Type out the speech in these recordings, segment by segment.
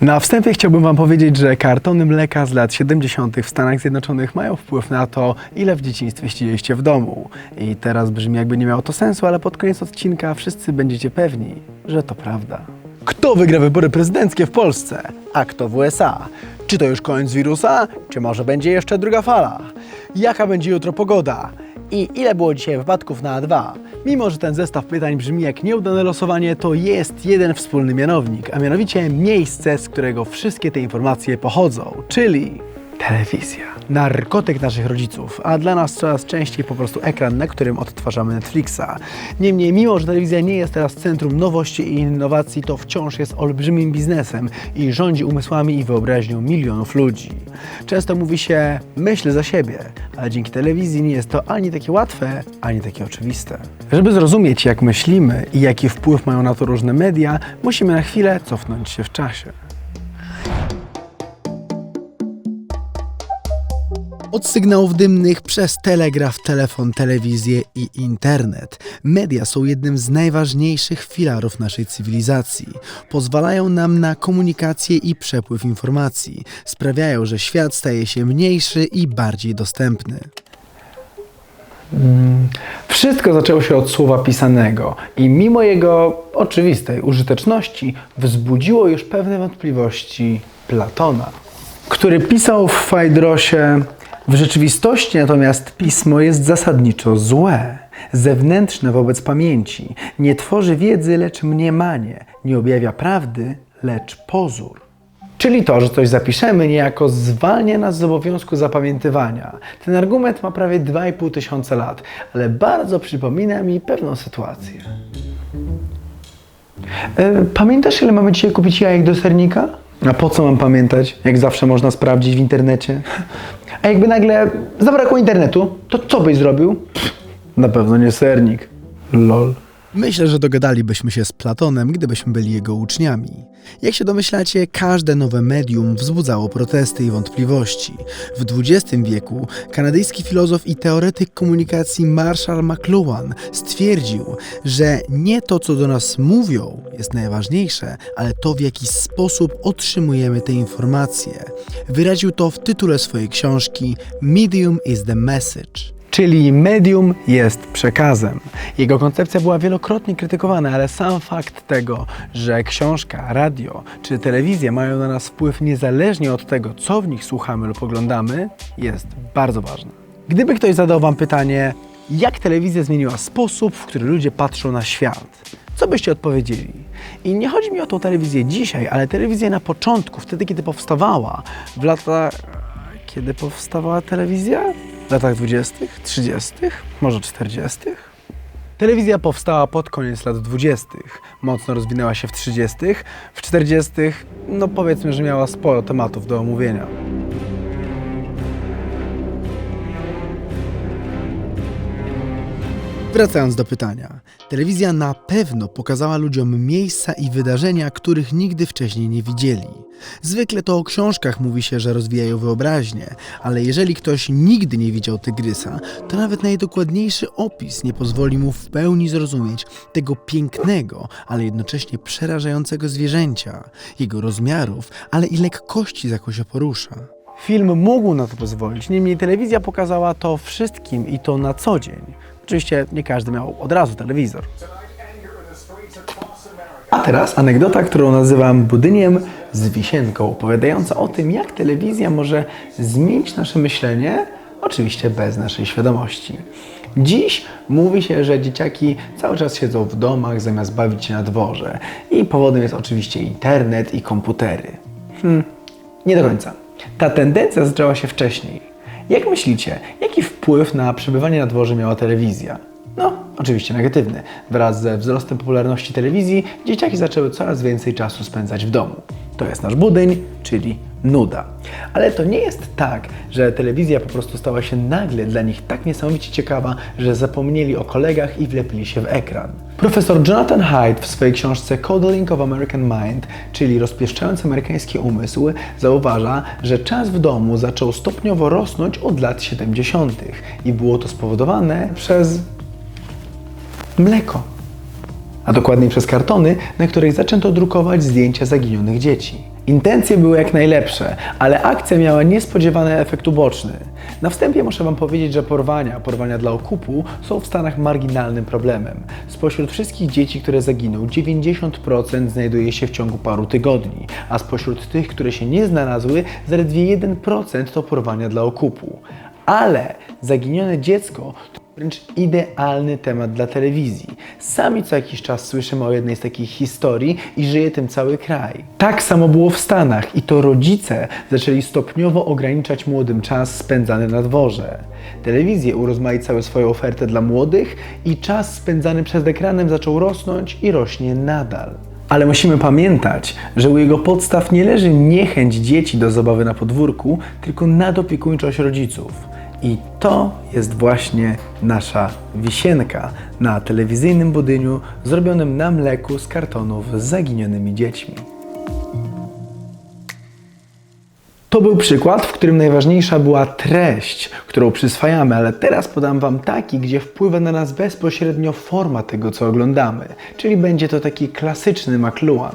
Na wstępie chciałbym Wam powiedzieć, że kartony mleka z lat 70. w Stanach Zjednoczonych mają wpływ na to, ile w dzieciństwie ścieliście w domu. I teraz brzmi jakby nie miało to sensu, ale pod koniec odcinka wszyscy będziecie pewni, że to prawda. Kto wygra wybory prezydenckie w Polsce? A kto w USA? Czy to już koniec wirusa? Czy może będzie jeszcze druga fala? Jaka będzie jutro pogoda? I ile było dzisiaj wypadków na A2? Mimo, że ten zestaw pytań brzmi jak nieudane losowanie, to jest jeden wspólny mianownik, a mianowicie miejsce, z którego wszystkie te informacje pochodzą, czyli telewizja. Narkotyk naszych rodziców, a dla nas coraz częściej po prostu ekran, na którym odtwarzamy Netflixa. Niemniej, mimo że telewizja nie jest teraz centrum nowości i innowacji, to wciąż jest olbrzymim biznesem i rządzi umysłami i wyobraźnią milionów ludzi. Często mówi się, myśl za siebie, ale dzięki telewizji nie jest to ani takie łatwe, ani takie oczywiste. Żeby zrozumieć, jak myślimy i jaki wpływ mają na to różne media, musimy na chwilę cofnąć się w czasie. Od sygnałów dymnych przez telegraf, telefon, telewizję i internet. Media są jednym z najważniejszych filarów naszej cywilizacji. Pozwalają nam na komunikację i przepływ informacji. Sprawiają, że świat staje się mniejszy i bardziej dostępny. Wszystko zaczęło się od słowa pisanego i mimo jego oczywistej użyteczności wzbudziło już pewne wątpliwości Platona, który pisał w Fajdrosie w rzeczywistości natomiast pismo jest zasadniczo złe, zewnętrzne wobec pamięci, nie tworzy wiedzy, lecz mniemanie, nie objawia prawdy, lecz pozór. Czyli to, że coś zapiszemy, niejako zwalnia nas z obowiązku zapamiętywania. Ten argument ma prawie 2,5 tysiąca lat, ale bardzo przypomina mi pewną sytuację. E, Pamiętasz, ile mamy dzisiaj kupić jajek do sernika? A po co mam pamiętać, jak zawsze można sprawdzić w internecie? A jakby nagle zabrakło internetu, to co byś zrobił? Na pewno nie sernik. Lol. Myślę, że dogadalibyśmy się z Platonem, gdybyśmy byli jego uczniami. Jak się domyślacie, każde nowe medium wzbudzało protesty i wątpliwości. W XX wieku kanadyjski filozof i teoretyk komunikacji Marshall McLuhan stwierdził, że nie to, co do nas mówią, jest najważniejsze, ale to, w jaki sposób otrzymujemy te informacje. Wyraził to w tytule swojej książki Medium is the Message. Czyli medium jest przekazem. Jego koncepcja była wielokrotnie krytykowana, ale sam fakt tego, że książka, radio czy telewizja mają na nas wpływ niezależnie od tego, co w nich słuchamy lub oglądamy, jest bardzo ważny. Gdyby ktoś zadał Wam pytanie, jak telewizja zmieniła sposób, w który ludzie patrzą na świat, co byście odpowiedzieli? I nie chodzi mi o tą telewizję dzisiaj, ale telewizję na początku, wtedy kiedy powstawała, w latach. Kiedy powstawała telewizja? Latach 20., 30., może 40. Telewizja powstała pod koniec lat 20., mocno rozwinęła się w 30., w 40., no powiedzmy, że miała sporo tematów do omówienia. Wracając do pytania. Telewizja na pewno pokazała ludziom miejsca i wydarzenia, których nigdy wcześniej nie widzieli. Zwykle to o książkach mówi się, że rozwijają wyobraźnię, ale jeżeli ktoś nigdy nie widział tygrysa, to nawet najdokładniejszy opis nie pozwoli mu w pełni zrozumieć tego pięknego, ale jednocześnie przerażającego zwierzęcia, jego rozmiarów, ale i lekkości, z jaką się porusza. Film mógł na to pozwolić, niemniej telewizja pokazała to wszystkim i to na co dzień. Oczywiście nie każdy miał od razu telewizor. A teraz anegdota, którą nazywam budyniem z wisienką, opowiadająca o tym, jak telewizja może zmienić nasze myślenie, oczywiście bez naszej świadomości. Dziś mówi się, że dzieciaki cały czas siedzą w domach zamiast bawić się na dworze. I powodem jest oczywiście internet i komputery. Hmm, nie do końca. Ta tendencja zaczęła się wcześniej. Jak myślicie, jaki wpływ na przebywanie na dworze miała telewizja? No, oczywiście negatywny. Wraz ze wzrostem popularności telewizji, dzieciaki zaczęły coraz więcej czasu spędzać w domu. To jest nasz budyń, czyli nuda. Ale to nie jest tak, że telewizja po prostu stała się nagle dla nich tak niesamowicie ciekawa, że zapomnieli o kolegach i wlepili się w ekran. Profesor Jonathan Haidt w swojej książce Codeling of American Mind, czyli rozpieszczając amerykański umysł, zauważa, że czas w domu zaczął stopniowo rosnąć od lat 70. i było to spowodowane przez mleko a dokładniej przez kartony, na których zaczęto drukować zdjęcia zaginionych dzieci. Intencje były jak najlepsze, ale akcja miała niespodziewany efekt uboczny. Na wstępie muszę Wam powiedzieć, że porwania, porwania dla okupu są w Stanach marginalnym problemem. Spośród wszystkich dzieci, które zaginą, 90% znajduje się w ciągu paru tygodni, a spośród tych, które się nie znalazły, zaledwie 1% to porwania dla okupu. Ale zaginione dziecko wręcz idealny temat dla telewizji. Sami co jakiś czas słyszymy o jednej z takich historii i żyje tym cały kraj. Tak samo było w Stanach i to rodzice zaczęli stopniowo ograniczać młodym czas spędzany na dworze. Telewizje urozmaicały swoją ofertę dla młodych i czas spędzany przed ekranem zaczął rosnąć i rośnie nadal. Ale musimy pamiętać, że u jego podstaw nie leży niechęć dzieci do zabawy na podwórku, tylko nadopiekuńczość rodziców. I to jest właśnie nasza wisienka na telewizyjnym budyniu zrobionym na mleku z kartonów z zaginionymi dziećmi. To był przykład, w którym najważniejsza była treść, którą przyswajamy, ale teraz podam Wam taki, gdzie wpływa na nas bezpośrednio forma tego, co oglądamy, czyli będzie to taki klasyczny McLuhan.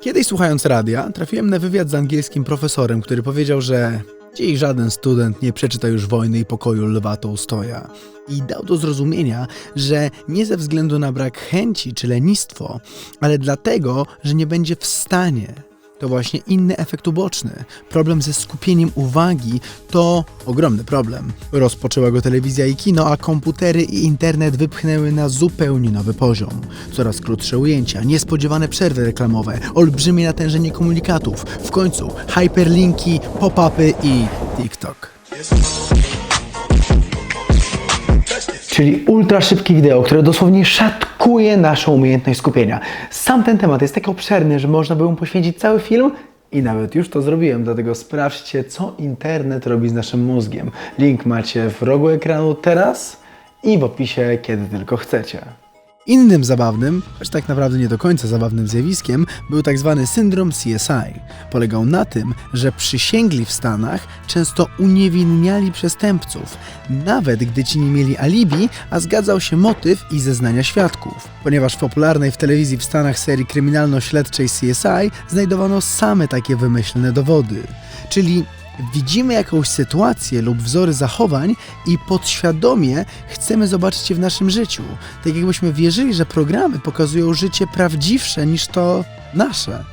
Kiedyś słuchając radia, trafiłem na wywiad z angielskim profesorem, który powiedział, że dziś żaden student nie przeczyta już Wojny i Pokoju Lwa Tołstoja. I dał do zrozumienia, że nie ze względu na brak chęci czy lenistwo, ale dlatego, że nie będzie w stanie. To właśnie inny efekt uboczny. Problem ze skupieniem uwagi to ogromny problem. Rozpoczęła go telewizja i kino, a komputery i internet wypchnęły na zupełnie nowy poziom. Coraz krótsze ujęcia, niespodziewane przerwy reklamowe, olbrzymie natężenie komunikatów, w końcu hyperlinki, pop-upy i TikTok. Czyli ultra szybkie wideo, które dosłownie szatkuje naszą umiejętność skupienia. Sam ten temat jest tak obszerny, że można by mu poświęcić cały film i nawet już to zrobiłem, dlatego sprawdźcie, co internet robi z naszym mózgiem. Link macie w rogu ekranu teraz i w opisie, kiedy tylko chcecie. Innym zabawnym, choć tak naprawdę nie do końca zabawnym zjawiskiem, był tak zwany syndrom CSI. Polegał na tym, że przysięgli w Stanach często uniewinniali przestępców, nawet gdy ci nie mieli alibi, a zgadzał się motyw i zeznania świadków. Ponieważ w popularnej w telewizji w Stanach serii kryminalno-śledczej CSI znajdowano same takie wymyślne dowody. Czyli widzimy jakąś sytuację lub wzory zachowań i podświadomie chcemy zobaczyć je w naszym życiu. Tak jakbyśmy wierzyli, że programy pokazują życie prawdziwsze niż to nasze.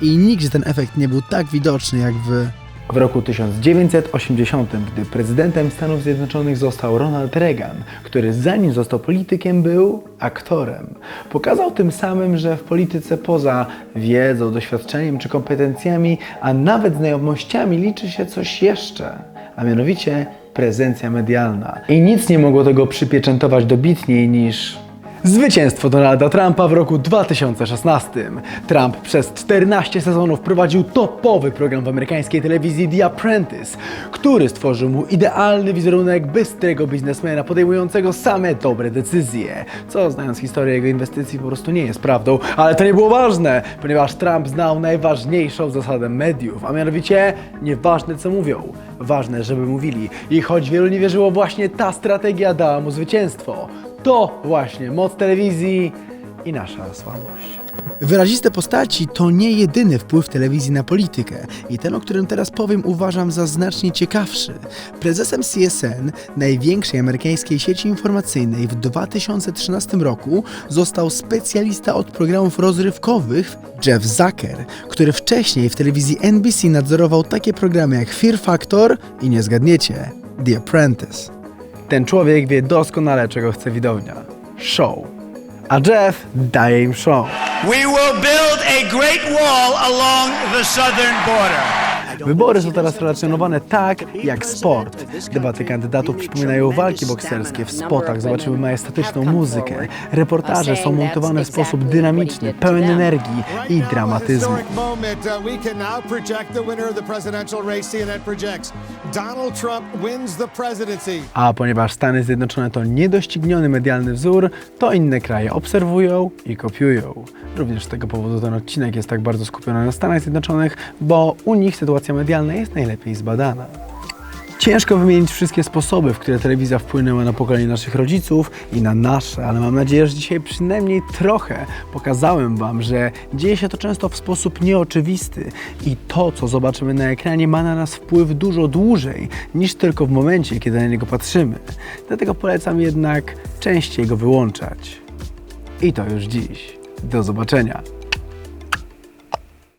I nigdzie ten efekt nie był tak widoczny jak w w roku 1980, gdy prezydentem Stanów Zjednoczonych został Ronald Reagan, który zanim został politykiem był aktorem. Pokazał tym samym, że w polityce poza wiedzą, doświadczeniem czy kompetencjami, a nawet znajomościami liczy się coś jeszcze, a mianowicie prezencja medialna. I nic nie mogło tego przypieczętować dobitniej niż Zwycięstwo Donalda Trumpa w roku 2016. Trump przez 14 sezonów prowadził topowy program w amerykańskiej telewizji The Apprentice, który stworzył mu idealny wizerunek bystrego biznesmena podejmującego same dobre decyzje. Co znając historię jego inwestycji po prostu nie jest prawdą, ale to nie było ważne, ponieważ Trump znał najważniejszą zasadę mediów, a mianowicie nieważne co mówią, ważne żeby mówili. I choć wielu nie wierzyło, właśnie ta strategia dała mu zwycięstwo. To właśnie moc telewizji i nasza słabość. Wyraziste postaci to nie jedyny wpływ telewizji na politykę i ten, o którym teraz powiem, uważam za znacznie ciekawszy. Prezesem CSN, największej amerykańskiej sieci informacyjnej w 2013 roku został specjalista od programów rozrywkowych Jeff Zucker, który wcześniej w telewizji NBC nadzorował takie programy jak Fear Factor i nie zgadniecie, The Apprentice. Ten człowiek wie doskonale, czego chce widownia. Show. A Jeff daje im show. We will build a great wall along the southern border. Wybory są teraz relacjonowane tak, jak sport. Debaty kandydatów przypominają walki bokserskie. W spotach zobaczymy majestatyczną muzykę. Reportaże są montowane w sposób dynamiczny, pełen energii i dramatyzmu. Uh. A ponieważ Stany Zjednoczone to niedościgniony medialny wzór, to inne kraje obserwują i kopiują. Również z tego powodu ten odcinek jest tak bardzo skupiony na Stanach Zjednoczonych, bo u nich sytuacja medialna jest najlepiej zbadana. Ciężko wymienić wszystkie sposoby, w które telewizja wpłynęła na pokolenie naszych rodziców i na nasze, ale mam nadzieję, że dzisiaj przynajmniej trochę pokazałem Wam, że dzieje się to często w sposób nieoczywisty i to, co zobaczymy na ekranie, ma na nas wpływ dużo dłużej niż tylko w momencie, kiedy na niego patrzymy. Dlatego polecam jednak częściej go wyłączać. I to już dziś. Do zobaczenia.